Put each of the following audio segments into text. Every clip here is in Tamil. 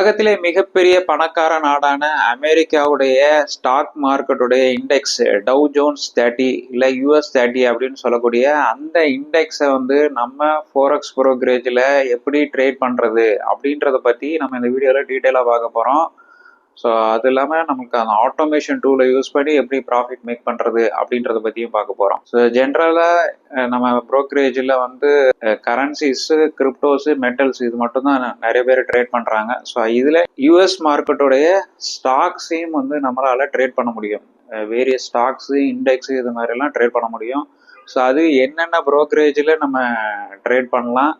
உலகத்திலே மிகப்பெரிய பணக்கார நாடான அமெரிக்காவுடைய ஸ்டாக் மார்க்கெட்டுடைய இண்டெக்ஸ் டவ் ஜோன்ஸ் தேர்ட்டி இல்லை யூஎஸ் தேர்ட்டி அப்படின்னு சொல்லக்கூடிய அந்த இண்டெக்ஸை வந்து நம்ம ஃபோரக்ஸ் ப்ரோக்ரேஜில் எப்படி ட்ரேட் பண்ணுறது அப்படின்றத பற்றி நம்ம இந்த வீடியோவில் டீட்டெயிலாக பார்க்க போகிறோம் ஸோ அது இல்லாமல் நமக்கு அந்த ஆட்டோமேஷன் டூலை யூஸ் பண்ணி எப்படி ப்ராஃபிட் மேக் பண்ணுறது அப்படின்றத பற்றியும் பார்க்க போகிறோம் ஸோ ஜென்ரலாக நம்ம ப்ரோக்கரேஜில் வந்து கரன்சிஸு கிரிப்டோஸு மெட்டல்ஸ் இது மட்டும் தான் நிறைய பேர் ட்ரேட் பண்ணுறாங்க ஸோ இதில் யூஎஸ் மார்க்கெட்டுடைய ஸ்டாக்ஸையும் வந்து நம்மளால் ட்ரேட் பண்ண முடியும். வேரியஸ் ஸ்டாக்ஸு இண்டெக்ஸு இது மாதிரிலாம் ட்ரேட் பண்ண முடியும். ஸோ அது என்னென்ன ப்ரோக்கரேஜில் நம்ம ட்ரேட் பண்ணலாம்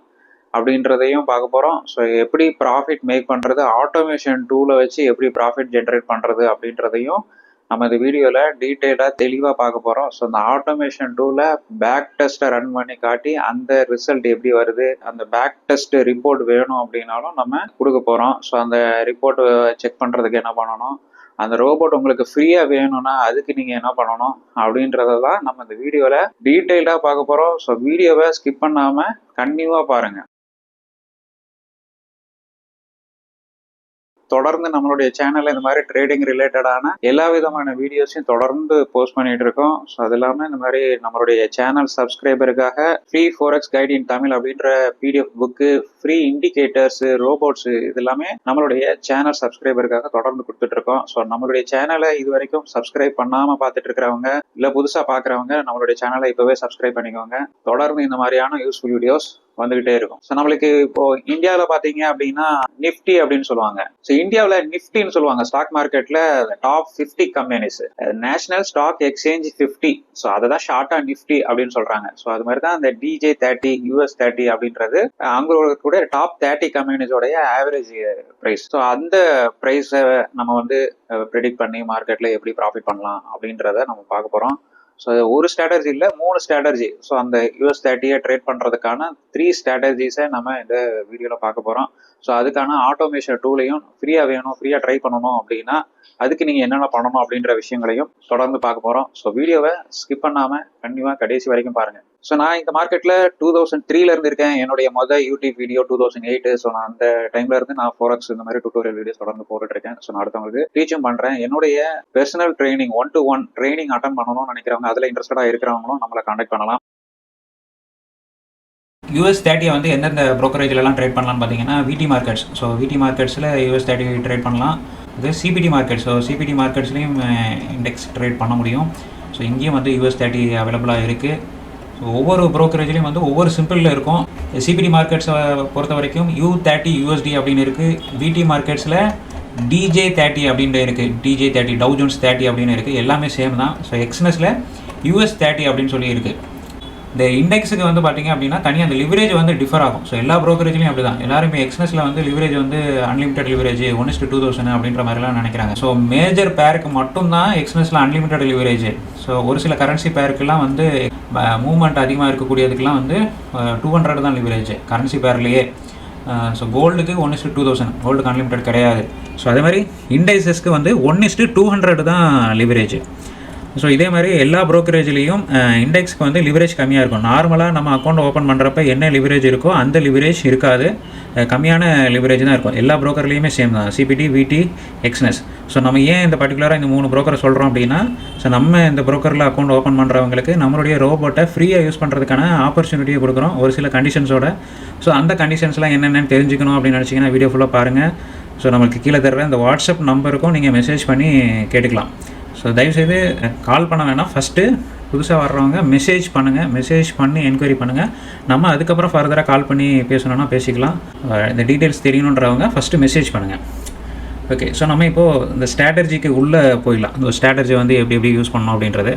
அப்படின்றதையும் பார்க்க போகிறோம் ஸோ எப்படி ப்ராஃபிட் மேக் பண்ணுறது ஆட்டோமேஷன் டூலை வச்சு எப்படி ப்ராஃபிட் ஜென்ரேட் பண்ணுறது அப்படின்றதையும் நம்ம இந்த வீடியோவில் டீட்டெயிலாக தெளிவாக பார்க்க போகிறோம் ஸோ அந்த ஆட்டோமேஷன் டூவில் பேக் டெஸ்ட்டை ரன் பண்ணி காட்டி அந்த ரிசல்ட் எப்படி வருது அந்த பேக் டெஸ்ட் ரிப்போர்ட் வேணும் அப்படின்னாலும் நம்ம கொடுக்க போகிறோம் ஸோ அந்த ரிப்போர்ட் செக் பண்ணுறதுக்கு என்ன பண்ணணும் அந்த ரோபோட் உங்களுக்கு ஃப்ரீயாக வேணும்னா அதுக்கு நீங்கள் என்ன பண்ணணும் அப்படின்றதெல்லாம் நம்ம இந்த வீடியோவில் டீட்டெயிலாக பார்க்க போகிறோம் ஸோ வீடியோவை ஸ்கிப் பண்ணாமல் கன்டினியூவாக பாருங்கள் தொடர்ந்து நம்மளுடைய சேனல்ல இந்த மாதிரி ட்ரேடிங் ரிலேட்டடான எல்லா விதமான வீடியோஸையும் தொடர்ந்து போஸ்ட் பண்ணிட்டு இருக்கோம். ஸோ அது இல்லாமல் இந்த மாதிரி நம்மளுடைய channel சப்ஸ்கிரைபருக்காக free forex guide in Tamil அப்படின்ற PDF book free indicators robots இது எல்லாமே நம்மளுடைய சேனல் சப்ஸ்கிரைபருக்காக தொடர்ந்து கொடுத்துட்டு இருக்கோம். ஸோ நம்மளுடைய சேனலை இது வரைக்கும் சப்ஸ்கிரைப் பண்ணாம பார்த்துட்டு இருக்கிறவங்க இல்லை புதுசாக பார்க்குறவங்க நம்மளுடைய சேனலை இப்போவே சப்ஸ்கிரைப் பண்ணிக்கோங்க. தொடர்ந்து இந்த மாதிரியான யூஸ்ஃபுல் வீடியோஸ் வந்துகிட்டே இருக்கும். ஸோ நம்மளுக்கு இப்போ இந்தியாவில் பார்த்தீங்க அப்படின்னா நிஃப்டி அப்படின்னு சொல்லுவாங்க. ஸோ இந்தியாவில் நிஃப்டின்னு சொல்லுவாங்க. ஸ்டாக் மார்க்கெட்ல top fifty companies national stock exchange fifty so அதை தான் ஷார்ட்டா நிஃப்டி அப்படின்னு சொல்றாங்க. ஸோ அது மாதிரி தான் அந்த டிஜே தேர்ட்டி யூஎஸ் தேர்ட்டி அப்படின்றது. அங்க கூட டாப் தேர்ட்டி கம்பெனிஸோடைய ஆவரேஜ் ப்ரைஸ் ஸோ அந்த ப்ரைஸை நம்ம வந்து ப்ரிடிக்ட் பண்ணி மார்க்கெட்ல எப்படி ப்ராஃபிட் பண்ணலாம் அப்படின்றத நம்ம பார்க்க போகிறோம் ஸோ ஒரு ஸ்ட்ராட்டஜி இல்லை மூணு ஸ்ட்ராட்டஜி ஸோ அந்த யூஎஸ் தேர்ட்டியை ட்ரேட் பண்ணுறதுக்கான த்ரீ ஸ்ட்ராட்டஜிஸை நம்ம இந்த வீடியோவில் பார்க்க போகிறோம் ஸோ அதுக்கான ஆட்டோமேஷன் டூலையும் ஃப்ரீயாக வேணும் ஃப்ரீயாக ட்ரை பண்ணணும் அப்படின்னா அதுக்கு நீங்கள் என்னென்ன பண்ணணும் அப்படின்ற விஷயங்களையும் தொடர்ந்து பார்க்க போகிறோம் ஸோ வீடியோவை ஸ்கிப் பண்ணாமல் கண்டிப்பாக கடைசி வரைக்கும் பாருங்கள் ஸோ நான் இந்த மார்க்கெட்டில் டூ தௌசண்ட் த்ரீல இருந்து இருக்கேன் என்னுடைய மொதல் YouTube video two thousand eight so நான் அந்த டைம்ல இருந்து நான் ஃபோரக்ஸ் இந்த மாதிரி டூட்டோரியல் வீடியோஸ் தொடர்ந்து போட்டுட்டு இருக்கேன் ஸோ நான் அடுத்தவங்களுக்கு டீச்சும் பண்ணுறேன் என்னுடைய personal training one to one training attend பண்ணணும்னு நினைக்கிறவங்க அதில் இன்ட்ரெஸ்டடாக இருக்கிறவங்களும் நம்மளை கான்டாக்ட் பண்ணலாம். யூஎஸ் தேர்ட்டியை வந்து எந்தெந்த ப்ரோக்கரேஜ்லலாம் ட்ரேட் பண்ணலாம்னு பார்த்தீங்கன்னா விடி மார்க்கெட்ஸ் ஸோ விடி மார்க்கெட்ஸில் யூஎஸ் தேர்ட்டி ட்ரேட் பண்ணலாம். இது சிபிடி மார்க்கெட் ஸோ சிபிடி மார்க்கெட்ஸ்லையும் இண்டெக்ஸ் ட்ரேட் பண்ண முடியும். ஸோ இங்கேயும் வந்து யூஎஸ் தேர்ட்டி அவைலபிளாக இருக்குது ஸோ ஒவ்வொரு ப்ரோக்கரேஜ்லேயும் வந்து ஒவ்வொரு சிம்பிளில் இருக்கும். சிபிடி மார்க்கெட்ஸை பொறுத்த வரைக்கும் யூ தேர்ட்டி யூஎஸ்டி அப்படின்னு இருக்குது விடி மார்க்கெட்ஸில் டிஜே தேர்ட்டி அப்படின்ட்டு இருக்குது டிஜே தேர்ட்டி டவுஜோன்ஸ் தேர்ட்டி அப்படின்னு இருக்குது எல்லாமே சேம் தான். ஸோ எக்ஸ்னஸில் யூஎஸ் தேர்ட்டி அப்படின்னு சொல்லி இருக்குது இந்த இண்டெக்ஸுக்கு வந்து பார்த்தீங்க அப்படின்னா தனியாக அந்த லிவரேஜ் வந்து டிஃபர் ஆகும். ஸோ எல்லா ப்ரோக்கரேஜ்லையும் அப்படி தான் எல்லாருமே எக்ஸ்னஸில் வந்து லிவரேஜ் வந்து unlimited leverage one is to two thousand அப்படின்ற மாதிரிலாம் நினைக்கிறாங்க. ஸோ மேஜர் பேருக்கு மட்டும் தான் எக்ஸ்னஸில் அன்லிமிட்டட் லிவரேஜ் ஸோ ஒரு சில கரன்சி பேருக்குலாம் வந்து மூவ்மெண்ட் அதிகமாக இருக்கக்கூடியதுக்கெலாம் வந்து டூ ஹண்ட்ரட் தான் லிவரேஜ் கரன்சி பேர்லேயே so கோல்டுக்கு one is to two thousand கோல்டுக்கு unlimited கிடையாது. ஸோ அதே மாதிரி இண்டைசஸ்க்கு வந்து one is to two hundred தான் லிவரேஜ் ஸோ இதே மாதிரி எல்லா ப்ரோக்கரேஜ்லேயும் இண்டெக்ஸ்க்கு வந்து லிவரேஜ் கம்மியாக இருக்கும். நார்மலாக நம்ம அக்கௌண்ட் ஓப்பன் பண்ணுறப்ப என்ன லிவரேஜ் இருக்கோ அந்த லிவரேஜ் இருக்காது. கம்மியான லிவரேஜ் தான் இருக்கும். எல்லா ப்ரோக்கர்லேயுமே சேம் தான். சிபிடி விடி எக்ஸ்னஸ் ஸோ நம்ம ஏன் இந்த பர்டிகுலராக இந்த மூணு ப்ரோக்கரை சொல்கிறோம் அப்படின்னா ஸோ நம்ம இந்த ப்ரோக்கரில் அக்கௌண்ட் ஓப்பன் பண்ணுறவங்களுக்கு நம்மளுடைய ரோபோட்டை ஃப்ரீயாக யூஸ் பண்ணுறதுக்கான ஆப்பர்ச்சுனிட்டியை கொடுக்குறோம். ஒரு சில கண்டிஷன்ஸோட ஸோ அந்த கண்டிஷன்ஸ்லாம் என்னென்னு தெரிஞ்சுக்கணும் அப்படின்னு நினச்சிங்கன்னா வீடியோ ஃபுல்லாக பாருங்கள் ஸோ நம்மளுக்கு கீழே தர்ற இந்த வாட்ஸ்அப் நம்பருக்கும் நீங்கள் மெசேஜ் பண்ணி கேட்டுக்கலாம். ஸோ தயவுசெய்து கால் பண்ண வேணாம். ஃபஸ்ட்டு புதுசாக வர்றவங்க மெசேஜ் பண்ணுங்கள் மெசேஜ் பண்ணி என்கொயரி பண்ணுங்கள் நம்ம அதுக்கப்புறம் ஃபர்தராக கால் பண்ணி பேசணுன்னா பேசிக்கலாம். இந்த டீட்டெயில்ஸ் தெரியணுன்றவங்க ஃபஸ்ட்டு மெசேஜ் பண்ணுங்கள் ஓகே ஸோ நம்ம இப்போது இந்த ஸ்ட்ராட்டஜிக்கு உள்ளே போயிடலாம். இந்த ஸ்ட்ராட்டஜி வந்து எப்படி எப்படி யூஸ் பண்ணணும் அப்படின்றது.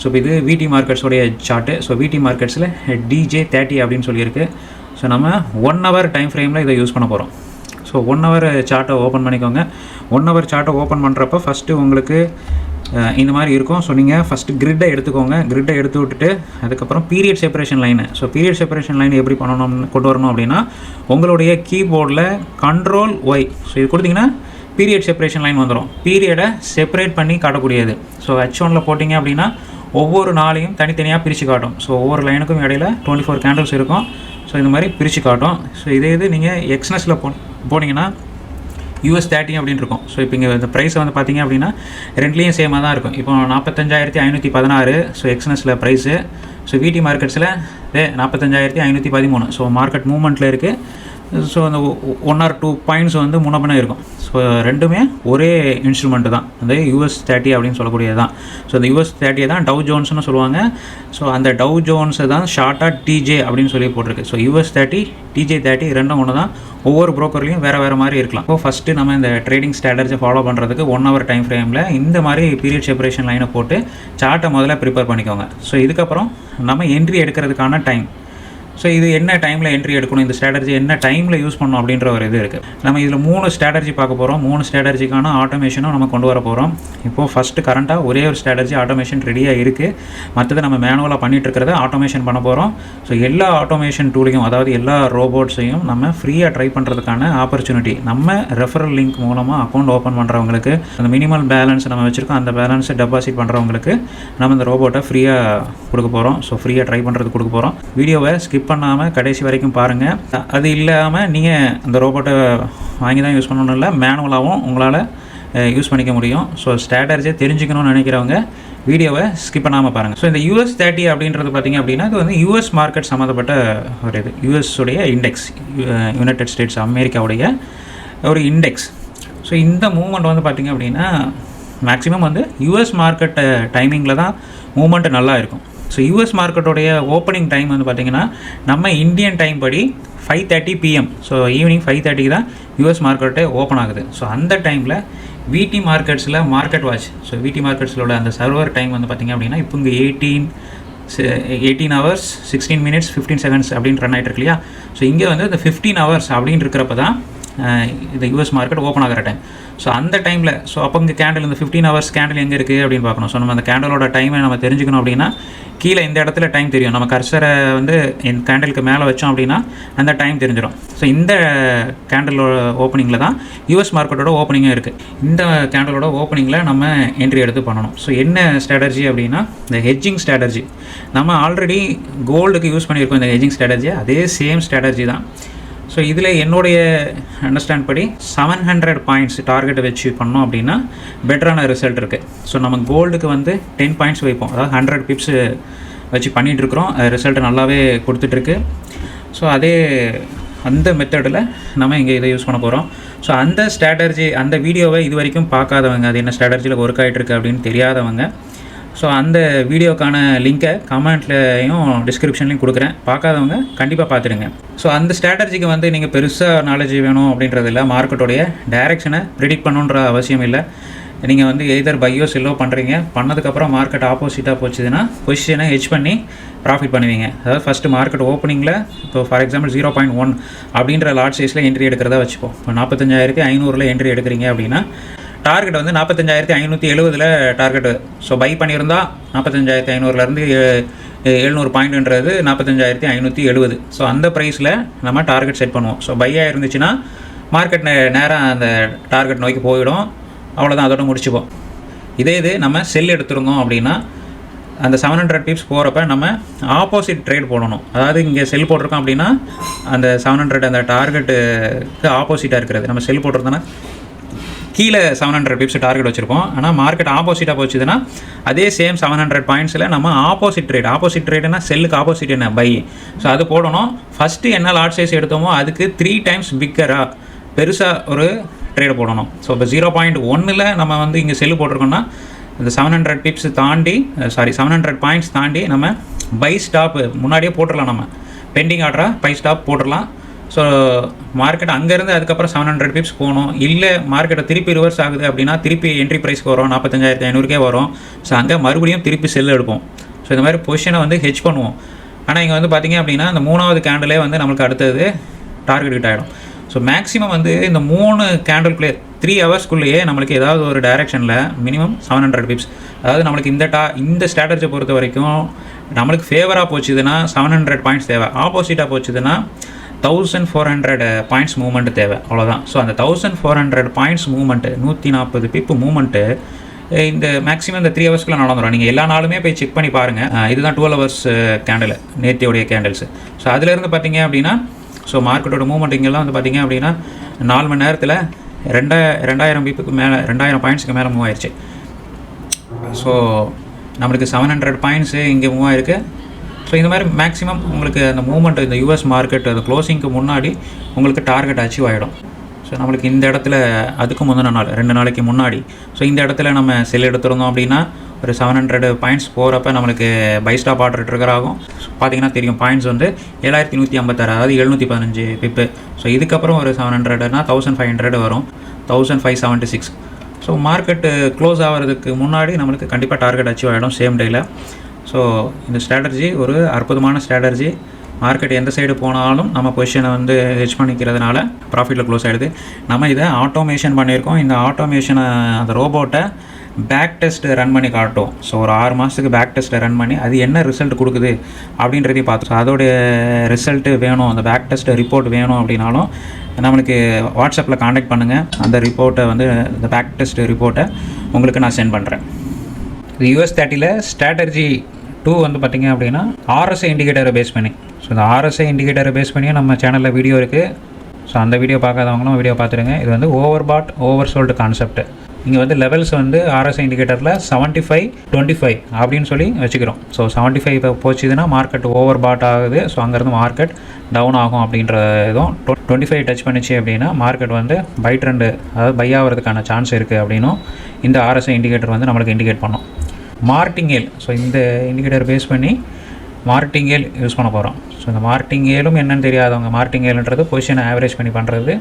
ஸோ இப்போ இது விடி மார்க்கெட்ஸோடைய சார்ட்டு ஸோ விடி மார்க்கெட்ஸில் டிஜே தேர்ட்டி அப்படின்னு சொல்லியிருக்கு. ஸோ நம்ம ஒன் ஹவர் டைம் ஃப்ரேமில் இதை யூஸ் பண்ண போகிறோம் ஸோ ஒன் ஹவர் சார்ட்டை ஓப்பன் பண்ணிக்கோங்க. ஒன் ஹவர் சார்ட்டை ஓப்பன் பண்ணுறப்ப ஃபஸ்ட்டு உங்களுக்கு uh, இந்த மாதிரி இருக்கும். ஸோ நீங்கள் ஃபஸ்ட்டு கிரிட்டை எடுத்துக்கோங்க. கிரிட்டை எடுத்து விட்டுட்டு அதுக்கப்புறம் period separation line so period separation line எப்படி பண்ணணும்னு கொண்டு வரணும் அப்படின்னா உங்களுடைய கீபோர்டில் கண்ட்ரோல் ஒய் ஸோ இது கொடுத்தீங்கன்னா பீரியட் செப்பரேஷன் லைன் வந்துடும் பீரியடை செப்பரேட் பண்ணி காட்டக்கூடியது. ஸோ ஹெச் ஒனில் போட்டிங்க அப்படின்னா ஒவ்வொரு நாளையும் தனித்தனியாக பிரித்து காட்டும். ஸோ ஒவ்வொரு லைனுக்கும் இடையில டுவெண்ட்டி ஃபோர் கேண்டில்ஸ் இருக்கும். ஸோ இந்த மாதிரி பிரித்து காட்டும். ஸோ இதே இது நீங்கள் எக்ஸ்னஸில் போ போனீங்கன்னா யூஎஸ் தேர்ட்டி அப்படின்னு இருக்கும். ஸோ இப்போ இங்கே இந்த ப்ரைஸ் வந்து பார்த்தீங்க அப்படின்னா ரெண்டுலேயும் சேமாக தான் இருக்கும். இப்போ நாற்பத்தஞ்சாயிரத்தி ஐநூற்றி பதினாறு ஸோ எக்ஸ்னஸில் ப்ரைஸு ஸோ விடி மார்க்கெட்ஸில் நாற்பத்தஞ்சாயிரத்தி ஐநூற்றி பதிமூணு. ஸோ மார்க்கெட் மூவ்மெண்ட்டில் இருக்குது ஸோ அந்த ஒன் ஆர் டூ பாயிண்ட்ஸ் வந்து முன்னப்பின இருக்கும். ஸோ ரெண்டுமே ஒரே இன்ஸ்ட்ருமெண்ட்டு தான். அந்த யூஎஸ் தேர்ட்டி அப்படின்னு சொல்லக்கூடியது தான். ஸோ அந்த யூஎஸ் தேர்ட்டியை தான் டவ் ஜோன்ஸ்னு சொல்லுவாங்க. ஸோ அந்த டவ் ஜோன்ஸை தான் ஷார்ட்டாக டிஜே அப்படின்னு சொல்லி போட்டிருக்கு. So US thirty DJ thirty ரெண்டும் ஒன்று தான். ஒவ்வொரு ப்ரோக்கர்லையும் வேறு வேறு மாதிரி இருக்கலாம். இப்போ ஃபஸ்ட்டு நம்ம இந்த ட்ரேடிங் ஸ்ட்ராட்டஜி ஃபாலோ பண்ணுறதுக்கு ஒன் ஹவர் டைம் ஃப்ரேமில் இந்த மாதிரி பீரியட் செப்பரேஷன் லைனை போட்டு சார்ட்டை முதல்ல ப்ரிப்பேர் பண்ணிக்கோங்க. ஸோ இதுக்கப்புறம் நம்ம என்ட்ரி எடுக்கிறதுக்கான டைம் ஸோ இது என்ன டைமில் என்ட்ரி எடுக்கணும்? இந்த ஸ்ட்ராட்டஜி என்ன டைமில் யூஸ் பண்ணணும் அப்படின்ற ஒரு இது இருக்குது நம்ம இதில் மூணு ஸ்ட்ராட்டஜி பார்க்க போகிறோம் மூணு ஸ்ட்ராட்டஜிக்கான ஆட்டோமேஷனும் நம்ம கொண்டு வர போகிறோம் இப்போது ஃபஸ்ட்டு கரண்ட்டாக ஒரே ஒரு ஸ்ட்ராட்டஜி ஆட்டோமேஷன் ரெடியாக இருக்குது மற்றது நம்ம மேனுவலாக பண்ணிட்டு இருக்கிறத ஆட்டோமேஷன் பண்ண போகிறோம் ஸோ எல்லா ஆட்டோமேஷன் டூலையும் அதாவது எல்லா ரோபோட்ஸையும் நம்ம ஃப்ரீயாக ட்ரை பண்ணுறதுக்கான ஆப்பர்ச்சுனிட்டி நம்ம ரெஃபரல் லிங்க் மூலமாக அக்கௌண்ட் ஓப்பன் பண்ணுறவங்களுக்கு அந்த மினிமல் பேலன்ஸ் நம்ம வச்சுருக்கோம் அந்த பேலன்ஸை டெபாசிட் பண்ணுறவங்களுக்கு நம்ம இந்த ரோபோட்டை ஃப்ரீயாக கொடுக்க போகிறோம் ஸோ ஃப்ரீயாக ட்ரை பண்ணுறதுக்கு கொடுக்க போகிறோம் வீடியோவை ஸ்கிப் பண்ணாமல் கடைசி வரைக்கும் பாருங்கள் அது இல்லாமல் நீங்கள் அந்த ரோபோட்டை வாங்கி தான் யூஸ் பண்ணணும் இல்லை மேனுவலாகவும் உங்களால் யூஸ் பண்ணிக்க முடியும். ஸோ ஸ்ட்ராட்டஜியை தெரிஞ்சுக்கணும்னு நினைக்கிறவங்க வீடியோவை ஸ்கிப் பண்ணாமல் பாருங்கள் ஸோ இந்த யூஎஸ் தேர்ட்டி அப்படின்றது பார்த்தீங்க அப்படின்னா இது வந்து யூஎஸ் மார்க்கெட் சம்மந்தப்பட்ட ஒரு இது. யூஎஸ் உடைய இண்டெக்ஸ் யுனைடெட் ஸ்டேட்ஸ் அமெரிக்காவுடைய ஒரு இண்டெக்ஸ் ஸோ இந்த மூமெண்ட் வந்து பார்த்திங்க அப்படின்னா மேக்ஸிமம் வந்து யூஎஸ் மார்க்கெட் டைமிங்கில் தான் மூமெண்ட்டு நல்லா இருக்கும். ஸோ யூஎஸ் மார்க்கெட்டோடைய ஓப்பனிங் டைம் வந்து பார்த்திங்கன்னா நம்ம இந்தியன் டைம் படி five thirty PM so evening five தேர்ட்டிக்கு தான் யூஎஸ் மார்க்கெட்டே ஓப்பன் ஆகுது. ஸோ அந்த டைமில் விடி மார்க்கெட்ஸில் மார்க்கெட் வாட்ச் ஸோ விடி மார்க்கெட்ஸிலோட அந்த சர்வர் டைம் வந்து பார்த்திங்க அப்படின்னா இப்போ இங்கே eighteen eighteen hours sixteen minutes fifteen seconds அப்படின்னு ரன் ஆகிட்டு இருக்கு இல்லையா? ஸோ இங்கே வந்து இந்த ஃபிஃப்டீன் ஹவர்ஸ் அப்படின்னு இருக்கிறப்ப தான் இந்த யூஎஸ் மார்க்கெட் ஓப்பன் ஆகிற டைம் ஸோ அந்த டைமில் ஸோ அப்போ இங்கே கேண்டில் இந்த ஃபிஃப்டீன் ஹவர்ஸ் கேண்டில் எங்கே இருக்குது அப்படின்னு பார்க்கணும். ஸோ நம்ம அந்த கேண்டலோட டைமை நம்ம தெரிஞ்சுக்கணும் அப்படின்னா கீழே இந்த இடத்துல டைம் தெரியும். நம்ம கர்சரை வந்து இந்த கேண்டலுக்கு மேலே வச்சோம் அப்படின்னா அந்த டைம் தெரிஞ்சிடும் ஸோ இந்த கேண்டலோட ஓப்பனிங்கில் தான் யூஎஸ் மார்க்கெட்டோட ஓப்பனிங்கும் இருக்குது இந்த கேண்டலோட ஓப்பனிங்கில் நம்ம என்ட்ரி எடுத்து பண்ணணும். ஸோ என்ன ஸ்ட்ராட்டஜி அப்படின்னா இந்த ஹெஜ்ஜிங் ஸ்ட்ராட்டஜி நம்ம ஆல்ரெடி கோல்டுக்கு யூஸ் பண்ணியிருக்கோம். இந்த ஹெஜ்ஜிங் ஸ்ட்ராட்டஜி அதே சேம் ஸ்ட்ராட்டஜி தான். ஸோ இதில் என்னுடைய அண்டர்ஸ்டாண்ட் படி செவன் ஹண்ட்ரட் பாயிண்ட்ஸ் டார்கெட்டை வச்சு பண்ணோம் அப்படின்னா பெட்டரான ரிசல்ட் இருக்குது ஸோ நம்ம கோல்டுக்கு வந்து டென் பாயிண்ட்ஸ் வைப்போம். அதாவது ஹண்ட்ரட் பிப்ஸ் வச்சு பண்ணிகிட்ருக்குறோம் ரிசல்ட் நல்லாவே கொடுத்துட்ருக்கு ஸோ அதே அந்த மெத்தடில் நம்ம இங்கே இதை யூஸ் பண்ண போகிறோம் ஸோ அந்த ஸ்ட்ராட்டஜி அந்த வீடியோவை இது வரைக்கும் பார்க்காதவங்க அது என்ன ஸ்ட்ராட்டஜியில் ஒர்க் ஆகிட்டுருக்கு அப்படின்னு தெரியாதவங்க ஸோ அந்த வீடியோக்கான லிங்க்கை கமெண்ட்லையும் டிஸ்கிரிப்ஷன்லையும் கொடுக்குறேன். பார்க்காதவங்க கண்டிப்பாக பார்த்துடுங்க. ஸோ அந்த ஸ்ட்ராட்டஜிக்கு வந்து நீங்கள் பெருசாக நாலேஜ் வேணும் அப்படின்றது இல்லை. மார்க்கெட்டோடைய டைரெக்ஷனை ப்ரிடிக்ட் பண்ணுன்ற அவசியம் இல்லை. நீங்கள் வந்து எய்தர் பையோ செல்லோ பண்ணுறீங்க பண்ணதுக்கப்புறம் மார்க்கெட் ஆப்போசிட்டாக போச்சுதுன்னா பொசிஷனை ஹெச் பண்ணி ப்ராஃபிட் பண்ணுவீங்க. அதாவது ஃபஸ்ட்டு மார்க்கெட் ஓப்பனிங்கில் இப்போ for example zero point one அப்படின்ற லார்ஜ் சைஸில் என்ட்ரி எடுக்கிறதா வச்சுப்போம். இப்போ நாற்பத்தஞ்சாயிரத்தி ஐநூறில் என்ட்ரி எடுக்கிறீங்க அப்படின்னா டார்கெட் வந்து நாற்பத்தஞ்சாயிரத்தி ஐநூற்றி எழுபதில் டார்கெட் ஸோ பை பண்ணியிருந்தா நாற்பத்தஞ்சாயிரத்தி ஐநூறுலேருந்து எழுநூறு பாயிண்ட்ன்றது நாற்பத்தஞ்சாயிரத்தி ஐநூற்றி எழுபது ஸோ அந்த ப்ரைஸில் நம்ம டார்கெட் செட் பண்ணுவோம். ஸோ பையாக இருந்துச்சுன்னா மார்க்கெட் நேராக அந்த டார்கெட் நோக்கி போயிடும். அவ்வளோதான் அதோட முடிச்சுப்போம். இதே இது நம்ம செல் எடுத்திருந்தோம் அப்படின்னா அந்த செவன் ஹண்ட்ரட் பிப்ஸ் போகிறப்ப நம்ம ஆப்போசிட் ட்ரேட் போடணும். அதாவது இங்கே செல் போட்டிருக்கோம் அப்படின்னா அந்த செவன் ஹண்ட்ரட் அந்த டார்கெட்டுக்கு ஆப்போசிட்டாக இருக்கிறது. நம்ம செல் போட்டிருந்தோன்னா கீழே செவன் ஹண்ட்ரட் பிப்ஸ் டார்கெட் வச்சிருப்போம். ஆனால் மார்க்கெட் ஆப்போசிட்டாக போச்சுதுன்னா அதே சேம் செவன் ஹண்ட்ரட் பாயிண்ட்ஸில் நம்ம ஆப்போசிட் ட்ரேட் ஆப்போசிட் ட்ரேட்னா செல்லுக்கு ஆப்போசிட் என்ன? பை ஸோ அது போடணும். ஃபஸ்ட்டு என்ன லாட் சைஸ் எடுத்தோமோ அதுக்கு த்ரீ டைம்ஸ் பிக்கராக பெருசாக ஒரு ட்ரேட் போடணும். ஸோ இப்போ ஜீரோ பாயிண்ட் ஒன்னில் நம்ம வந்து இங்கே செல்லு போட்டிருக்கோம்னா இந்த செவன் ஹண்ட்ரட் பிப்ஸ் தாண்டி சாரி செவன் ஹண்ட்ரட் பாயிண்ட்ஸ் தாண்டி நம்ம பை ஸ்டாப் முன்னாடியே போட்டுடலாம் நம்ம. பெண்டிங் ஆர்டராக பை ஸ்டாப் போட்டுடலாம் ஸோ மார்க்கெட் அங்கேருந்து அதுக்கப்புறம் செவன் ஹண்ட்ரட் பிப்ஸ் போகணும் இல்லை மார்க்கெட்டை திருப்பி ரிவர்ஸ் ஆகுது அப்படின்னா திருப்பி என்ட்ரி ப்ரைஸ்க்கு வரும். நாற்பத்தஞ்சாயிரத்தி ஐநூறுக்கே வரும். ஸோ அங்கே மறுபடியும் திருப்பி செல் எடுப்போம். ஸோ இந்த மாதிரி பொசிஷனை வந்து ஹெச் பண்ணுவோம். ஆனால் இங்கே வந்து பார்த்தீங்க அப்படின்னா இந்த மூணாவது கேண்டிலே வந்து நம்மளுக்கு அடுத்தது டார்கெட் கிட்ட ஆகிடும் ஸோ மேக்ஸிமம் வந்து இந்த மூணு கேண்டில் த்ரீ ஹவர்ஸ்க்குள்ளேயே நம்மளுக்கு ஏதாவது ஒரு டைரெக்ஷனில் மினிமம் செவன் ஹண்ட்ரட் பிப்ஸ் அதாவது நம்மளுக்கு இந்த டா இந்த ஸ்ட்ராட்டஜி பொறுத்த வரைக்கும் நம்மளுக்கு ஃபேவராக போச்சுதுன்னா செவன் ஹண்ட்ரட் பாயிண்ட்ஸ் தேவை. ஆப்போசிட்டாக போச்சுதுன்னா thousand four hundred points movement தேவை அவ்வளோதான் ஸோ அந்த thousand four hundred points movement நூற்றி நாற்பது பிப்பு மூவ்மெண்ட்டு இந்த மேக்ஸிமம் இந்த த்ரீ ஹவர்ஸ்க்குள்ள நடந்துடும் நீங்கள் எல்லா நாளுமே போய் செக் பண்ணி பாருங்கள் uh, இதுதான் டுவெல் ஹவர்ஸ் கேண்டில் நேத்தியோடைய கேண்டில்ஸ் ஸோ அதுலேருந்து பார்த்தீங்க அப்படின்னா ஸோ மார்க்கெட்டோட மூவ்மெண்ட் இங்கெல்லாம் வந்து பார்த்தீங்க அப்படின்னா நாலு மணி நேரத்தில் ரெண்டா ரெண்டாயிரம் பிப்புக்கு மேலே ரெண்டாயிரம் பாயிண்ட்ஸுக்கு மேலே மூவ் ஆயிடுச்சு ஸோ நம்மளுக்கு செவன் ஹண்ட்ரட் பாயிண்ட்ஸு இங்கே மூவ் ஆயிருக்கு. ஸோ இந்த மாதிரி மேக்ஸிமம் உங்களுக்கு அந்த மூவ்மெண்ட் இந்த யூஎஸ் மார்க்கெட் அது க்ளோசிங்க்கு முன்னாடி உங்களுக்கு டார்கெட் அச்சீவ் ஆகிடும் ஸோ நம்மளுக்கு இந்த இடத்துல அதுக்கு முந்தின நாள் ரெண்டு நாளைக்கு முன்னாடி. ஸோ இந்த இடத்துல நம்ம செல் எடுத்திருந்தோம் அப்படின்னா ஒரு செவன் ஹண்ட்ரட் பாயிண்ட்ஸ் போகிறப்ப நம்மளுக்கு பை ஸ்டாப் ஆர்டர் ட்ரிகர் ஆகும். பார்த்தீங்கன்னா தெரியும் பாயிண்ட்ஸ் வந்து ஏழாயிரத்தி நூற்றி ஐம்பத்தாறு அதாவது எழுநூற்றி பதினஞ்சு பிப்பு ஸோ இதுக்கப்புறம் ஒரு செவன் ஹண்ட்ரட்னா தௌசண்ட் ஃபைவ் ஹண்ட்ரட் வரும். Thousand five seventy six so market close ஆகிறதுக்கு முன்னாடி நம்மளுக்கு கண்டிப்பாக டார்கெட் அச்சீவ் ஆகிடும் சேம் டேயில் ஸோ இந்த ஸ்ட்ராட்டஜி ஒரு அற்புதமான ஸ்ட்ராட்டஜி மார்க்கெட் எந்த சைடு போனாலும் நம்ம பொசிஷனை வந்து ஹெச் பண்ணிக்கிறதுனால ப்ராஃபிட்டில் க்ளோஸ் ஆகிடுது நம்ம இதை ஆட்டோமேஷன் பண்ணியிருக்கோம். இந்த ஆட்டோமேஷனை அந்த ரோபோட்டை பேக் டெஸ்ட் ரன் பண்ணி காட்டும் ஸோ ஒரு ஆறு மாதத்துக்கு பேக் டெஸ்ட்டை ரன் பண்ணி அது என்ன ரிசல்ட் கொடுக்குது அப்படின்றதையும் பார்த்து அதோடைய ரிசல்ட்டு வேணும். அந்த பேக் டெஸ்ட் ரிப்போர்ட் வேணும் அப்படின்னாலும் நம்மளுக்கு வாட்ஸ்அப்பில் காண்டாக்ட் பண்ணுங்கள் அந்த ரிப்போர்ட்டை வந்து இந்த பேக் டெஸ்ட் ரிப்போர்ட்டை உங்களுக்கு நான் சென்ட் பண்ணுறேன் இது யூஎஸ் தேர்ட்டியில் ஸ்ட்ராட்டர்ஜி டூ வந்து பார்த்தீங்க அப்படின்னா ஆர்எஸ்ஐ இண்டிகேட்டரை பேஸ் பண்ணி. ஸோ இந்த ஆர்எஸ்ஐ இண்டிகேட்டரை பேஸ் பண்ணியும் நம்ம சேனலில் வீடியோ இருக்குது ஸோ அந்த வீடியோ பார்க்காதவங்களும் வீடியோ பார்த்துருங்க இது வந்து over bought over sold concept இங்கே வந்து லெவல்ஸ் வந்து ஆர்எஸ்ஐ இண்டிகேட்டரில் செவன்ட்டி ஃபைவ் டுவெண்ட்டி ஃபைவ் அப்படின்னு சொல்லி வச்சுக்கிறோம். ஸோ செவன்ட்டி ஃபைவ் இப்போ போச்சுதுன்னா மார்க்கெட் ஓவர் பாட் ஆகுது ஸோ அங்கேருந்து மார்க்கெட் டவுன் ஆகும் அப்படின்ற இதுவும் டுவெண்ட்டி ஃபைவ் டச் பண்ணிச்சு அப்படின்னா மார்க்கெட் வந்து பை ட்ரெண்டு அதாவது பை ஆகிறதுக்கான சான்ஸ் இருக்குது அப்படின்னும் இந்த ஆர்எஸ்ஐ இண்டிகேட்டர் வந்து நம்மளுக்கு இண்டிகேட் பண்ணும். மார்டிங்கேல் ஸோ இந்த இண்டிகேட்டர் பேஸ் பண்ணி மார்டிங்கேல் யூஸ் பண்ண போகிறோம் ஸோ இந்த மார்டிங்கேலும் என்னென்னு தெரியாதவங்க மார்டிங்கேல்ன்றது பொசிஷனை ஆவரேஜ் பண்ணி பண்ணுறது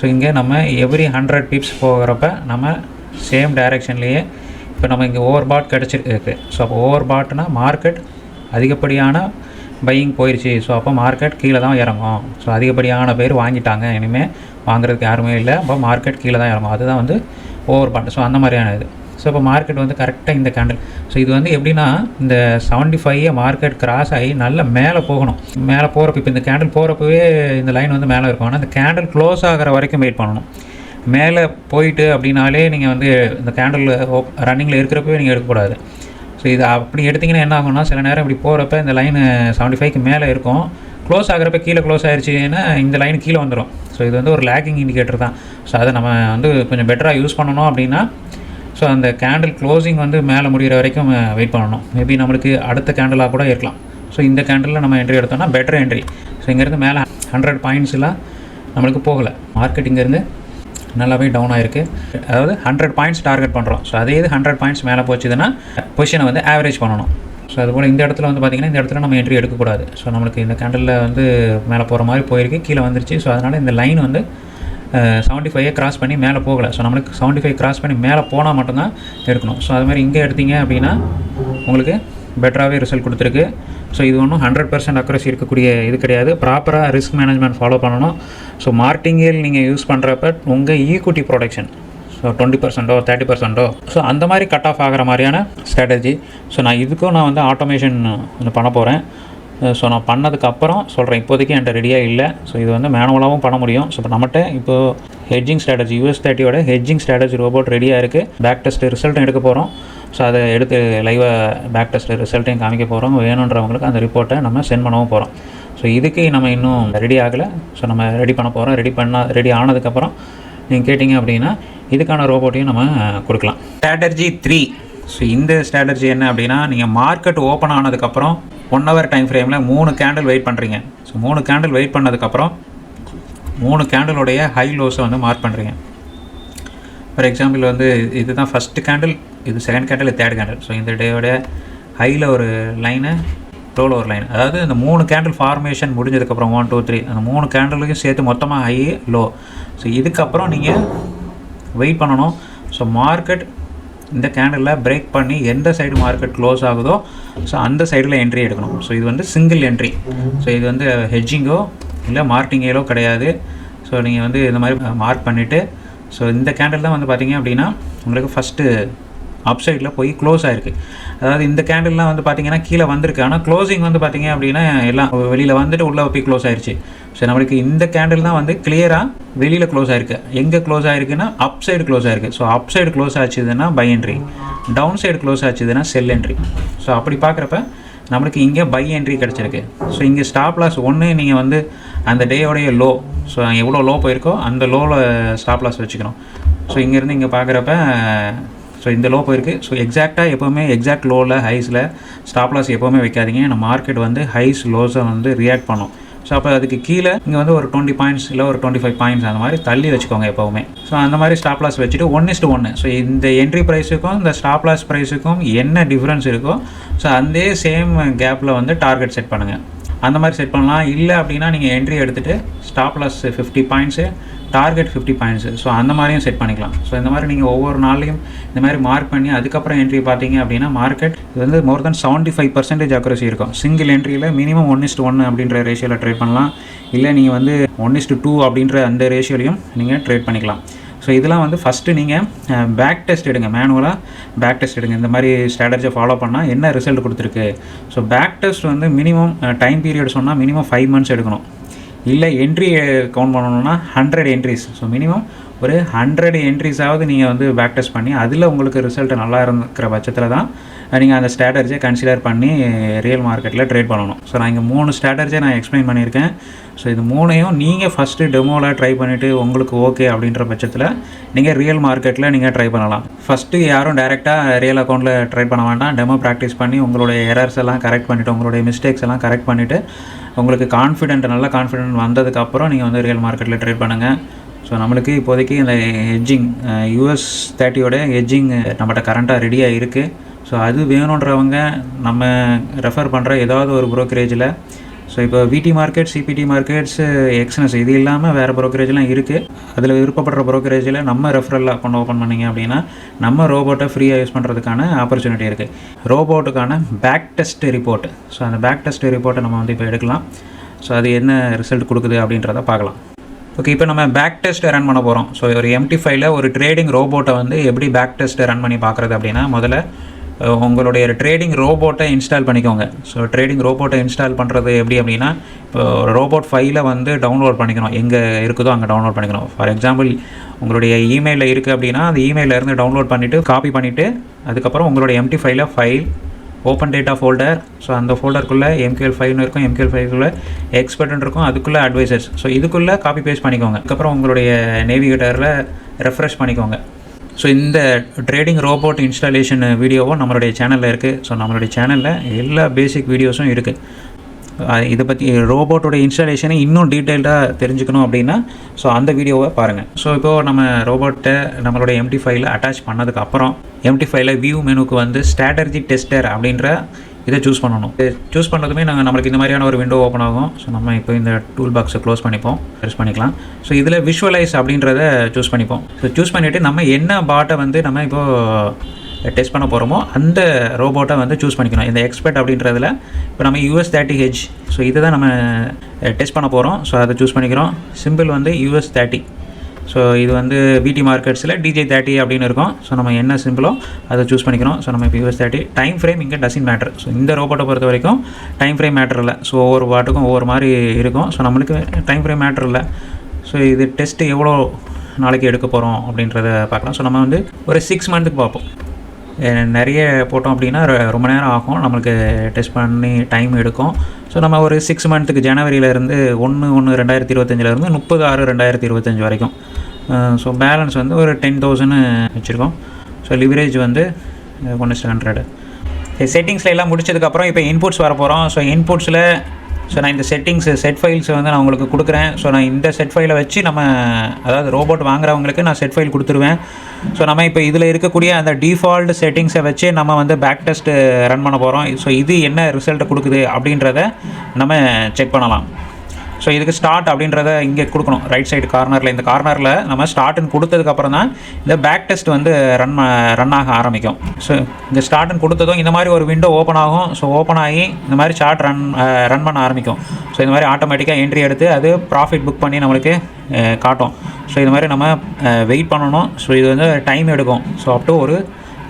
ஸோ இங்கே நம்ம எவ்ரி ஹண்ட்ரட் பிப்ஸ் போகிறப்ப நம்ம சேம் டைரெக்ஷன்லேயே இப்போ நம்ம இங்கே ஓவர் பாட் கிடச்சிருக்கு. ஸோ அப்போ ஓவர் பாட்னா மார்க்கெட் அதிகப்படியான பையிங் போயிடுச்சு ஸோ அப்போ மார்க்கெட் கீழே தான் இறங்கும். ஸோ அதிகப்படியான பேர் வாங்கிட்டாங்க. இனிமேல் வாங்குறதுக்கு யாருமே இல்லை. அப்போ மார்க்கெட் கீழே தான் இறங்கும். அதுதான் வந்து ஓவர் பாட் ஸோ அந்த மாதிரியான இது. ஸோ இப்போ மார்க்கெட் வந்து கரெக்டாக இந்த கேண்டில் ஸோ இது வந்து எப்படின்னா இந்த செவன்ட்டி ஃபைவ் மார்க்கெட் கிராஸ் ஆகி நல்ல மேலே போகணும். மேலே போகிறப்ப இப்போ இந்த கேண்டில் போகிறப்பவே இந்த லைன் வந்து மேலே இருக்கும். ஆனால் இந்த கேண்டில் க்ளோஸ் ஆகிற வரைக்கும் வெயிட் பண்ணணும். மேலே போயிட்டு அப்படின்னாலே நீங்கள் வந்து இந்த கேண்டில் ரன்னிங்கில் இருக்கிறப்பவே நீங்கள் எடுக்கக்கூடாது. ஸோ இது அப்படி எடுத்திங்கன்னா என்ன ஆகும்னா சில நேரம் இப்படி போகிறப்ப இந்த லைன் செவன்ட்டி ஃபைவ்க்கு மேலே இருக்கும். க்ளோஸ் ஆகிறப்ப கீழே க்ளோஸ் ஆயிடுச்சுன்னா இந்த லைன் கீழே வந்துடும் ஸோ இது வந்து ஒரு லேக்கிங் இண்டிகேட்டர் தான். ஸோ அதை நம்ம வந்து கொஞ்சம் பெட்டராக யூஸ் பண்ணணும் அப்படின்னா ஸோ அந்த கேண்டில் க்ளோசிங் வந்து மேலே முடிகிற வரைக்கும் வெயிட் பண்ணணும். மேபி நம்மளுக்கு அடுத்த கேண்டிலாக கூட இருக்கலாம். ஸோ இந்த கேண்டிலில் நம்ம என்ட்ரி எடுத்தோம்னா பெட்டர் என்ட்ரி ஸோ இங்கேருந்து மேலே ஹண்ட்ரட் பாயிண்ட்ஸ்லாம் நம்மளுக்கு போகலை. மார்க்கெட் இங்கேருந்து நல்லாவே டவுன் ஆயிருக்கு. அதாவது ஹண்ட்ரட் பாயிண்ட்ஸ் டார்கெட் பண்ணுறோம் ஸோ அதே இது ஹண்ட்ரட் பாயிண்ட்ஸ் மேலே போச்சுதுன்னா பொசிஷனை வந்து ஆவரேஜ் பண்ணணும். ஸோ அதுபோல் இந்த இடத்துல வந்து பார்த்திங்கன்னா இந்த இடத்துல நம்ம என்ட்ரி எடுக்கக்கூடாது. ஸோ நம்மளுக்கு இந்த கேண்டலில் வந்து மேலே போகிற மாதிரி போயிருக்கு கீழே வந்துருச்சு. ஸோ அதனால் இந்த லைன் வந்து செவன்ட்டி ஃபைவை கிராஸ் பண்ணி மேலே போகலை. ஸோ நம்மளுக்கு செவன்ட்டி ஃபைவ் கிராஸ் பண்ணி மேலே போனால் மட்டும்தான் எடுக்கணும். ஸோ அது மாதிரி இங்கே எடுத்தீங்க அப்படின்னா உங்களுக்கு பெட்டராகவே ரிசல்ட் கொடுத்துருக்கு. ஸோ இது ஒன்றும் ஹண்ட்ரட் பர்சன்ட் அக்ரஸி இருக்கக்கூடிய இது கிடையாது. ப்ராப்பராக ரிஸ்க் மேனேஜ்மெண்ட் ஃபாலோ பண்ணணும். ஸோ மார்டிங்கேல் நீங்கள் யூஸ் பண்ணுறப்ப உங்கள் ஈக்குட்டி ப்ரொடக்ஷன் ஸோ டுவெண்ட்டி பர்சன்ட்டோ தேர்ட்டி பர்சன்ட்டோ ஸோ அந்த மாதிரி கட் ஆஃப் ஆகிற மாதிரியான ஸ்ட்ராட்டஜி ஸோ நான் இதுக்கும் நான் வந்து ஆட்டோமேஷன் பண்ண போகிறேன் ஸோ நான் பண்ணதுக்கப்புறம் சொல்கிறேன் இப்போதைக்கு என்கிட்ட ரெடியாக இல்லை. ஸோ இது வந்து மேனுவலாகவும் பண்ண முடியும். ஸோ இப்போ நம்மகிட்ட இப்போ ஹெட்ஜிங் ஸ்ட்ராட்டஜி யூஎஸ் தேர்ட்டியோட ஹெட்ஜிங் ஸ்ட்ராட்டஜி ரோபோட் ரெடியாக இருக்குது பேக் டெஸ்ட் ரிசல்ட்டும் எடுக்க போகிறோம் ஸோ அதை எடுத்து லைவாக பேக் டெஸ்ட் ரிசல்ட்டையும் காமிக்க போகிறோம் வேணுன்றவங்களுக்கு அந்த ரிப்போர்ட்டை நம்ம சென்ட் பண்ணவும் போகிறோம் ஸோ இதுக்கு நம்ம இன்னும் ரெடி ஆகலை. ஸோ நம்ம ரெடி பண்ண போகிறோம் ரெடி பண்ண ரெடி ஆனதுக்கப்புறம் நீங்கள் கேட்டிங்க அப்படின்னா இதுக்கான ரோபோட்டையும் நம்ம கொடுக்கலாம். ஸ்ட்ராட்டர்ஜி த்ரீ ஸோ இந்த ஸ்ட்ராட்டர்ஜி என்ன அப்படின்னா நீங்கள் மார்க்கெட் ஓப்பன் ஆனதுக்கப்புறம் ஒன் ஹவர் டைம் ஃப்ரேமில் மூணு கேண்டில் வெயிட் பண்ணுறீங்க ஸோ மூணு கேண்டில் வெயிட் பண்ணதுக்கப்புறம் மூணு கேண்டிலுடைய ஹை லோஸை வந்து மார்க் பண்ணுறீங்க ஃபார் எக்ஸாம்பிள் வந்து இதுதான் ஃபஸ்ட்டு கேண்டில் இது செகண்ட் கேண்டில் இது தேர்ட் கேண்டில் ஸோ இந்த டேயோட ஹையில் ஒரு லைனு லோவில் ஒரு லைன் அதாவது இந்த மூணு கேண்டில் ஃபார்மேஷன் முடிஞ்சதுக்கப்புறம் ஒன் டூ த்ரீ அந்த மூணு கேண்டிலுக்கும் சேர்த்து மொத்தமாக ஹை லோ ஸோ இதுக்கப்புறம் நீங்கள் வெயிட் பண்ணணும். ஸோ மார்க்கெட் இந்த கேண்டலில் பிரேக் பண்ணி எந்த சைடு மார்க்கெட் க்ளோஸ் ஆகுதோ ஸோ அந்த சைடில் என்ட்ரி எடுக்கணும். ஸோ இது வந்து சிங்கிள் என்ட்ரி ஸோ இது வந்து ஹெட்ஜிங்கோ இல்லை மார்க்கிங்கேலோ கிடையாது. ஸோ நீங்கள் வந்து இந்த மாதிரி மார்க் பண்ணிவிட்டு ஸோ இந்த கேண்டில் தான் வந்து பார்த்தீங்க அப்படின்னா உங்களுக்கு ஃபஸ்ட்டு அப் சைடில் போய் க்ளோஸ் ஆயிருக்கு. அதாவது இந்த கேண்டில்லாம் வந்து பார்த்தீங்கன்னா கீழே வந்திருக்கு. ஆனால் க்ளோசிங் வந்து பார்த்தீங்க அப்படின்னா எல்லாம் வெளியில் வந்துட்டு உள்ளே போய் க்ளோஸ் ஆயிருச்சு. ஸோ நம்மளுக்கு இந்த கேண்டில் தான் வந்து கிளியராக வெளியில் க்ளோஸ் ஆயிருக்கு. எங்கே க்ளோஸ் ஆயிருக்குன்னா அப் சைடு க்ளோஸ் ஆயிருக்கு. So up side close ஆச்சுதுன்னா buy entry down side close ஆச்சுதுன்னா sell entry so அப்படி பார்க்குறப்ப நம்மளுக்கு இங்கே பை என்ட்ரி கிடச்சிருக்கு. ஸோ இங்கே ஸ்டாப் லாஸ் ஒன்று நீங்கள் வந்து அந்த டேயோடைய லோ ஸோ எவ்வளோ லோ போயிருக்கோ அந்த லோவில் ஸ்டாப் லாஸ் வச்சுக்கணும். ஸோ இங்கேருந்து இங்கே பார்க்குறப்ப ஸோ இந்த லோ போயிருக்கு. ஸோ எக்ஸாக்டாக எப்போவுமே எக்ஸாக்ட் லோவில் ஹைஸில் ஸ்டாப் லாஸ் எப்போவுமே வைக்காதீங்க. ஏன்னா மார்க்கெட் வந்து ஹைஸ் லோஸை வந்து ரியாக்ட் பண்ணும். ஸோ அப்போ அதுக்கு கீழே இங்கே வந்து ஒரு டுவெண்ட்டி பாயிண்ட்ஸ் இல்லை ஒரு டுவெண்ட்டி ஃபைவ் பாயிண்ட்ஸ் அந்த மாதிரி தள்ளி வச்சுக்கோங்க எப்போவுமே. ஸோ அந்த மாதிரி ஸ்டாப் லாஸ் வச்சுட்டு ஒன் இஸ்ட் ஒன்று ஸோ இந்த என்ட்ரி ப்ரைஸுக்கும் இந்த ஸ்டாப் லாஸ் ப்ரைஸுக்கும் என்ன டிஃப்ரென்ஸ் இருக்கோ ஸோ அந்த சேம் கேப்பில் வந்து டார்கெட் செட் பண்ணுங்கள் அந்த மாதிரி செட் பண்ணலாம். இல்லை அப்படின்னா நீங்கள் என்ட்ரி எடுத்துகிட்டு stop loss fifty points target fifty points so அந்த மாதிரியும் செட் பண்ணிக்கலாம். ஸோ இந்த மாதிரி நீங்கள் ஒவ்வொரு நாளையும் இந்த மாதிரி மார்க் பண்ணி அதுக்கப்புறம் என்ட்ரி பார்த்தீங்க அப்படின்னா மார்க்கெட் இது வந்து more than seventy five percentage accuracy இருக்கும் single என்ட்ரியில் minimum one is to one அப்படின்ற ரேஷியோவில் ட்ரேட் பண்ணலாம். இல்லை நீங்கள் வந்து ஒன் இஸ்ட் டூ அப்படின்ற அந்த ரேஷியோலையும் நீங்கள் ட்ரேட் பண்ணிக்கலாம். ஸோ இதெல்லாம் வந்து ஃபஸ்ட்டு நீங்கள் பேக் டெஸ்ட் எடுங்க மேனுவலாக பேக் டெஸ்ட் எடுங்க. இந்த மாதிரி ஸ்ட்ராட்டஜியை ஃபாலோ பண்ணால் என்ன ரிசல்ட் கொடுத்துருக்கு? ஸோ பேக் டெஸ்ட் வந்து மினிமம் டைம் பீரியட் சொன்னால் மினிமம் ஃபைவ் மந்த்ஸ் எடுக்கணும். இல்லை என்ட்ரி கவுண்ட் பண்ணணும்னா ஹண்ட்ரட் என்ட்ரிஸ் ஸோ மினிமம் ஒரு ஹண்ட்ரட் என்ட்ரிஸாவது நீங்கள் வந்து பேக் டெஸ்ட் பண்ணி அதில் உங்களுக்கு ரிசல்ட் நல்லா இருக்கிற பட்சத்தில் தான் நீங்கள் அந்த ஸ்ட்ராட்டஜியை கன்சிடர் பண்ணி ரியல் மார்க்கெட்டில் ட்ரேட் பண்ணணும். ஸோ நான் இங்கே மூணு ஸ்ட்ராட்டஜியை நான் எக்ஸ்பிளைன் பண்ணியிருக்கேன். ஸோ இது மூணையும் நீங்கள் ஃபஸ்ட்டு டெமோவில் ட்ரை பண்ணிவிட்டு உங்களுக்கு ஓகே அப்படின்ற பட்சத்தில் நீங்கள் ரியல் மார்க்கெட்டில் நீங்கள் ட்ரை பண்ணலாம். ஃபஸ்ட்டு யாரும் டேரெக்டாக ரியல் அக்கௌண்ட்டில் ட்ரை பண்ண வேண்டாம். டெமோ ப்ராக்டிஸ் பண்ணி உங்களுடைய எரர்ஸ் எல்லாம் கரெக்ட் பண்ணிவிட்டு உங்களுடைய மிஸ்டேக்ஸ் எல்லாம் கரெக்ட் பண்ணிவிட்டு உங்களுக்கு கான்ஃபிடென்ட் நல்ல கான்ஃபிடென்ட் வந்ததுக்கப்புறம் நீங்கள் வந்து ரியல் மார்க்கெட்டில் ட்ரேட் பண்ணுங்கள் ஸோ நம்மளுக்கு இப்போதைக்கு இந்த ஹெஜ்ஜிங் யூஎஸ் தேர்ட்டியோட ஹெட்ஜிங் நம்மகிட்ட கரண்ட்டாக ரெடியாக இருக்குது ஸோ அது வேணுன்றவங்க நம்ம ரெஃபர் பண்ணுற ஏதாவது ஒரு ப்ரோக்கரேஜில் ஸோ இப்போ விடி மார்க்கெட் சிபிடி மார்க்கெட்ஸ் எக்ஸ்னஸ் இது இல்லாமல் வேறு ப்ரோக்கரேஜ்லாம் இருக்குது அதில் விருப்பப்படுற ப்ரோக்கரேஜில் நம்ம ரெஃபரல் அக்கௌண்ட் ஓப்பன் பண்ணிங்க அப்படின்னா நம்ம ரோபோட்டை ஃப்ரீயாக யூஸ் பண்ணுறதுக்கான ஆப்பர்ச்சுனிட்டி இருக்குது ரோபோட்டுக்கான பேக் டெஸ்ட் ரிப்போர்ட் ஸோ அந்த பேக் டெஸ்ட் ரிப்போர்ட்டை நம்ம வந்து இப்போ எடுக்கலாம். ஸோ அது என்ன ரிசல்ட் கொடுக்குது அப்படின்றத பார்க்கலாம். ஓகே இப்போ நம்ம பேக் டெஸ்ட் ரன் பண்ண போகிறோம் ஸோ ஒரு எம்டி ஃபைவ்ல ஒரு ட்ரேடிங் ரோபோட்டை வந்து எப்படி பேக் டெஸ்ட் ரன் பண்ணி பார்க்குறது அப்படின்னா முதல்ல உங்களுடைய ட்ரேடிங் ரோபோட்டை இன்ஸ்டால் பண்ணிக்கோங்க. ஸோ ட்ரேடிங் ரோபோட்டை இன்ஸ்டால் பண்ணுறது எப்படி அப்படின்னா இப்போ ரோபோட் ஃபைலை வந்து டவுன்லோட் பண்ணிக்கணும். எங்கே இருக்குதோ அங்கே டவுன்லோட் பண்ணிக்கணும். ஃபார் எக்ஸாம்பிள் உங்களுடைய இமெயிலில் இருக்குது அப்படின்னா அந்த இமெயிலில் இருந்து டவுன்லோட் பண்ணிவிட்டு காப்பி பண்ணிவிட்டு அதுக்கப்புறம் உங்களுடைய எம்டி ஃபைலை file open data folder so அந்த ஃபோல்டருக்குள்ளே எம்கேஎல் ஃபைவ்னு இருக்கும். எம்கேஎல் ஃபைவ்க்குள்ளே எக்ஸ்பர்ட்னு இருக்கும். அதுக்குள்ளே அட்வைசர்ஸ் ஸோ இதுக்குள்ளே காப்பி பேஸ்ட் பண்ணிக்கோங்க. அதுக்கப்புறம் உங்களுடைய நேவிகேட்டரில் ரெஃப்ரெஷ் பண்ணிக்கோங்க. ஸோ இந்த ட்ரேடிங் ரோபோட் இன்ஸ்டாலேஷன் வீடியோவும் நம்மளுடைய சேனலில் இருக்குது ஸோ நம்மளுடைய சேனலில் எல்லா பேசிக் வீடியோஸும் இருக்குது இதை பற்றி ரோபோட்டோட இன்ஸ்டாலேஷனை இன்னும் டீட்டெயில்டாக தெரிஞ்சுக்கணும் அப்படின்னா ஸோ அந்த வீடியோவை பாருங்கள் ஸோ இப்போது நம்ம ரோபோட்டை நம்மளோட எம்டி ஃபைவ்ல அட்டாச் பண்ணதுக்கப்புறம் எம்டி ஃபைவ்ல வியூ மெனுக்கு வந்து ஸ்ட்ராட்டஜி டெஸ்டர் அப்படின்ற இதை சூஸ் பண்ணணும். சூஸ் பண்ணதுமே நாங்கள் நம்மளுக்கு இந்த மாதிரியான ஒரு விண்டோ ஓப்பன் ஆகும். ஸோ நம்ம இப்போ இந்த டூல் பாக்ஸை க்ளோஸ் பண்ணிப்போம். ப்ரெஸ் பண்ணிக்கலாம். ஸோ இதில் விஷுவலைஸ் அப்படின்றத சூஸ் பண்ணிப்போம். ஸோ சூஸ் பண்ணிவிட்டு நம்ம என்ன பாட்டை வந்து நம்ம இப்போது டெஸ்ட் பண்ண போகிறோமோ அந்த ரோபோட்டை வந்து சூஸ் பண்ணிக்கணும். இந்த எக்ஸ்பர்ட் அப்படின்றதுல இப்போ நம்ம யூஎஸ் தேர்ட்டி ஹெச் ஸோ இதை தான் நம்ம டெஸ்ட் பண்ண போகிறோம் ஸோ அதை சூஸ் பண்ணிக்கிறோம். சிம்பிள் வந்து யூஎஸ் தேர்ட்டி ஸோ இது வந்து பிடி மார்க்கெட்ஸில் டிஜே தேர்ட்டி அப்படின்னு இருக்கும். ஸோ நம்ம என்ன சிம்பிளோ அதை சூஸ் பண்ணிக்கிறோம் ஸோ நம்ம இப்போ யூஎஸ் தேர்ட்டி டைம் ஃப்ரேம் இங்கே டசின் மேட்டர் ஸோ இந்த ரோபோட்டை பொறுத்த வரைக்கும் டைம் ஃப்ரேம் மேட்டர் இல்லை. ஸோ ஒவ்வொரு வாட்டுக்கும் ஒவ்வொரு மாதிரி இருக்கும். ஸோ நம்மளுக்கு டைம் ஃப்ரேம் மேட்டர் இல்லை. ஸோ இது டெஸ்ட்டு எவ்வளோ நாளைக்கு எடுக்க போகிறோம் அப்படின்றத பார்க்கலாம். ஸோ நம்ம வந்து ஒரு சிக்ஸ் மந்த்துக்கு பார்ப்போம். நிறைய போட்டோம் அப்படின்னா ரொம்ப நேரம் ஆகும். நம்மளுக்கு டெஸ்ட் பண்ணி டைம் எடுக்கும். ஸோ நம்ம ஒரு சிக்ஸ் மந்த்துக்கு ஜனவரியிலேருந்து ஒன்று ஒன்று ரெண்டாயிரத்தி இருபத்தஞ்சிலேருந்து முப்பது ஆறு ரெண்டாயிரத்தி இருபத்தஞ்சி வரைக்கும். ஸோ பேலன்ஸ் வந்து ஒரு டென் தௌசண்ட் வச்சுருக்கோம். ஸோ லிவரேஜ் வந்து ஒன்று ஹண்ட்ரடு செட்டிங்ஸில் எல்லாம் முடிச்சதுக்கப்புறம் இப்போ இன்புட்ஸ் வர போகிறோம் ஸோ இன்புட்ஸில் ஸோ நான் இந்த செட்டிங்ஸ் செட் ஃபைல்ஸ் வந்து நான் உங்களுக்கு கொடுக்குறேன். ஸோ நான் இந்த செட் ஃபைலை வச்சு நம்ம அதாவது ரோபோட் வாங்குறவங்களுக்கு நான் செட் ஃபைல் கொடுத்துருவேன். ஸோ நம்ம இப்போ இதில் இருக்கக்கூடிய அந்த டிஃபால்ட் செட்டிங்ஸை வச்சு நம்ம வந்து பேக் டெஸ்ட்டு ரன் பண்ண போகிறோம் ஸோ இது என்ன ரிசல்ட்டை கொடுக்குது அப்படின்றத நம்ம செக் பண்ணலாம். ஸோ இதுக்கு ஸ்டார்ட் அப்படின்றத இங்கே கொடுக்கணும். ரைட் சைடு கார்னரில் இந்த கார்னரில் நம்ம ஸ்டார்ட்னு கொடுத்ததுக்கப்புறம் தான் இந்த பேக் டெஸ்ட் வந்து ரன் ரன் ஆக ஆரம்பிக்கும். ஸோ இந்த ஸ்டார்ட்னு கொடுத்ததும் இந்த மாதிரி ஒரு விண்டோ ஓப்பன் ஆகும். ஸோ ஓப்பன் ஆகி இந்த மாதிரி சார்ட் ரன் ரன் பண்ண ஆரம்பிக்கும். ஸோ இந்த மாதிரி ஆட்டோமேட்டிக்காக என்ட்ரி எடுத்து அது ப்ராஃபிட் புக் பண்ணி நம்மளுக்கு காட்டும். ஸோ இது மாதிரி நம்ம வெயிட் பண்ணணும். ஸோ இது வந்து டைம் எடுக்கும். ஸோ அப் டு ஒரு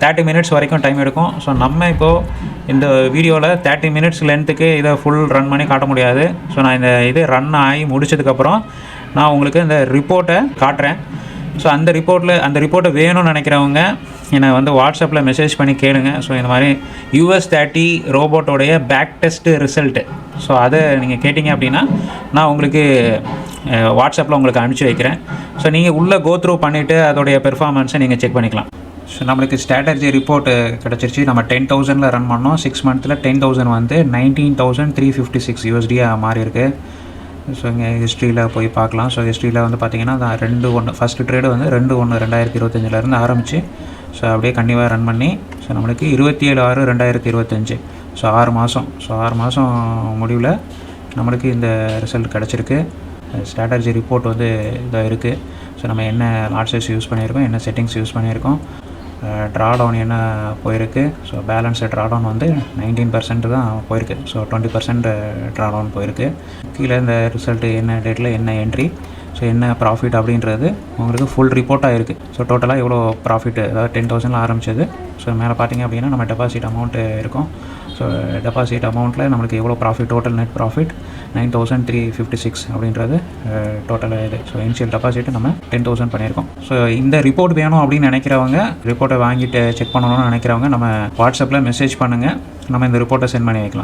தேர்ட்டி மினிட்ஸ் வரைக்கும் டைம் எடுக்கும். ஸோ நம்ம இப்போது இந்த வீடியோவில் தேர்ட்டி மினிட்ஸ் லென்த்துக்கு இதை ஃபுல் ரன் பண்ணி காட்ட முடியாது. ஸோ நான் இந்த இது ரன் ஆகி முடிச்சதுக்கப்புறம் நான் உங்களுக்கு இந்த ரிப்போர்ட்டை காட்டுறேன். ஸோ அந்த ரிப்போர்ட்டில் அந்த ரிப்போர்ட்டை வேணும்னு நினைக்கிறவங்க என்னை வந்து வாட்ஸ்அப்பில் மெசேஜ் பண்ணி கேளுங்க. ஸோ இந்த மாதிரி யூஎஸ் தேர்ட்டி ரோபோட்டோடைய பேக் டெஸ்ட்டு ரிசல்ட்டு ஸோ அதை நீங்கள் கேட்டிங்க அப்படின்னா நான் உங்களுக்கு வாட்ஸ்அப்பில் உங்களுக்கு அனுப்பிச்சி வைக்கிறேன். ஸோ நீங்கள் உள்ளே கோத்ரூ பண்ணிவிட்டு அதோடைய பெர்ஃபார்மன்ஸை நீங்கள் செக் பண்ணிக்கலாம். ஸோ நம்மளுக்கு ஸ்ட்ராட்டஜி ரிப்போர்ட் கிடச்சிருச்சு. நம்ம டென் தௌசண்டில் ரன் பண்ணோம். சிக்ஸ் மந்த்தில் டென் தௌசண்ட் வந்து nineteen thousand three fifty six யூஎஸ்டியாக மாறியிருக்கு. ஸோ இங்கே ஹிஸ்ட்ரியில் போய் பார்க்கலாம். ஸோ ஹிஸ்ட்ரியில் வந்து பார்த்தீங்கன்னா ரெண்டு ஒன்று ஃபஸ்ட்டு ட்ரேடு வந்து ரெண்டு ஒன்று ரெண்டாயிரத்தி இருபத்தஞ்சிலேருந்து ஆரம்பிச்சு. ஸோ அப்படியே கண்டிப்பாக ரன் பண்ணி ஸோ நம்மளுக்கு இருபத்தி ஏழு ஆறு ரெண்டாயிரத்தி இருபத்தஞ்சி. ஸோ ஆறு மாதம் ஸோ ஆறு மாதம் முடிவில் நம்மளுக்கு இந்த ரிசல்ட் கிடச்சிருக்கு. ஸ்ட்ராட்டஜி ரிப்போர்ட் வந்து இதாக இருக்குது ஸோ நம்ம என்ன லாட்ஸஸ் யூஸ் பண்ணியிருக்கோம் என்ன செட்டிங்ஸ் யூஸ் பண்ணியிருக்கோம். ட்ரா டவுன் என்ன போயிருக்கு? ஸோ பேலன்ஸு ட்ரா டவுன் வந்து நைன்டீன் பர்சன்ட் தான் போயிருக்கு. So twenty percent draw down போயிருக்கு. கீழே இந்த ரிசல்ட்டு என்ன டேட்டில் என்ன என்ட்ரி ஸோ என்ன ப்ராஃபிட் அப்படின்றது உங்களுக்கு ஃபுல் ரிப்போர்ட்டாக இருக்குது ஸோ டோட்டலாக எவ்வளோ ப்ராஃபிட் அதாவது டென் தௌசண்டில் ஆரம்பிச்சது. ஸோ மேலே பார்த்தீங்க அப்படின்னா நம்ம டெபாசிட் அமௌண்ட்டு இருக்கும். ஸோ டெபாசிட் அமௌண்ட்டில் நம்மளுக்கு எவ்வளோ profit total net profit nine thousand three fifty six அப்படின்றது டோட்டலாக இது. ஸோ இனிஷியல் டெபாசிட் நம்ம டென் தௌசண்ட் பண்ணியிருக்கோம். ஸோ இந்த ரிப்போர்ட் வேணும் அப்படின்னு நினைக்கிறவங்க ரிப்போர்ட்டை வாங்கிட்டு செக் பண்ணணும்னு நினைக்கிறவங்க நம்ம வாட்ஸ்அப்பில் மெசேஜ் பண்ணுங்கள் நம்ம இந்த ரிப்போர்ட்டை சென்ட் பண்ணி வைக்கலாம்.